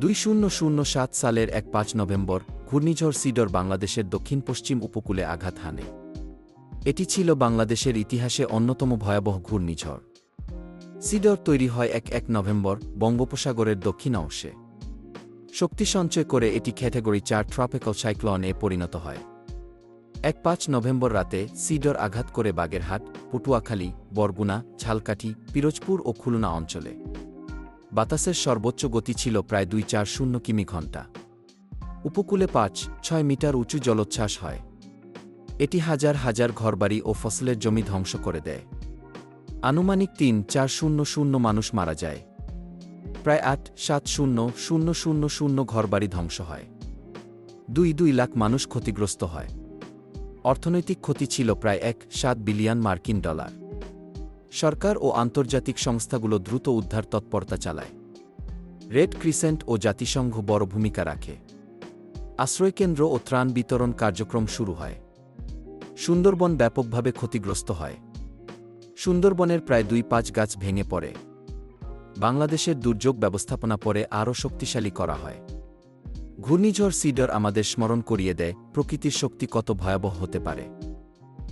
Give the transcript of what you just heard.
দুই শূন্য শূন্য সাত সালের এক পাঁচ নভেম্বর, ঘূর্ণিঝড় সিডর বাংলাদেশের দক্ষিণ পশ্চিম উপকূলে আঘাত হানে। এটি ছিল বাংলাদেশের ইতিহাসে অন্যতম ভয়াবহ ঘূর্ণিঝড়। সিডর তৈরি হয় এক এক নভেম্বর, বঙ্গোপসাগরের দক্ষিণ অংশে। শক্তি সঞ্চয় করে এটি ক্যাটাগরি চার ট্রপিক্যাল সাইক্লনে পরিণত হয়। এক পাঁচ নভেম্বর রাতে সিডর আঘাত করে বাগেরহাট, পটুয়াখালী, বরগুনা, ঝালকাঠি, পিরোজপুর ও খুলনা অঞ্চলে। বাতাসের সর্বোচ্চ গতি ছিল প্রায় দুই চার শূন্য কিমি ঘণ্টা উপকূলে পাঁচ, ছয় মিটার উঁচু জলোচ্ছ্বাস হয়। এটি হাজার হাজার ঘরবাড়ি ও ফসলের জমি ধ্বংস করে দেয়। আনুমানিক তিন, চার শূন্য শূন্য মানুষ মারা যায়। প্রায় আট, সাত শূন্য শূন্য শূন্য শূন্য ঘরবাড়ি ধ্বংস হয়। দুই দুই লাখ মানুষ ক্ষতিগ্রস্ত হয়। অর্থনৈতিক ক্ষতি ছিল প্রায় এক, সাত বিলিয়ন মার্কিন ডলার। সরকার ও আন্তর্জাতিক সংস্থাগুলো দ্রুত উদ্ধার তৎপরতা চালায়। রেড ক্রিসেন্ট ও জাতিসংঘ বড় ভূমিকা রাখে। আশ্রয়কেন্দ্র ও ত্রাণ বিতরণ কার্যক্রম শুরু হয়। সুন্দরবন ব্যাপকভাবে ক্ষতিগ্রস্ত হয়। সুন্দরবনের প্রায় দুই পাঁচ গাছ ভেঙে পড়ে। বাংলাদেশের দুর্যোগ ব্যবস্থাপনা পরে আরও শক্তিশালী করা হয়। ঘূর্ণিঝড় সিডর আমাদের স্মরণ করিয়ে দেয়, প্রকৃতির শক্তি কত ভয়াবহ হতে পারে।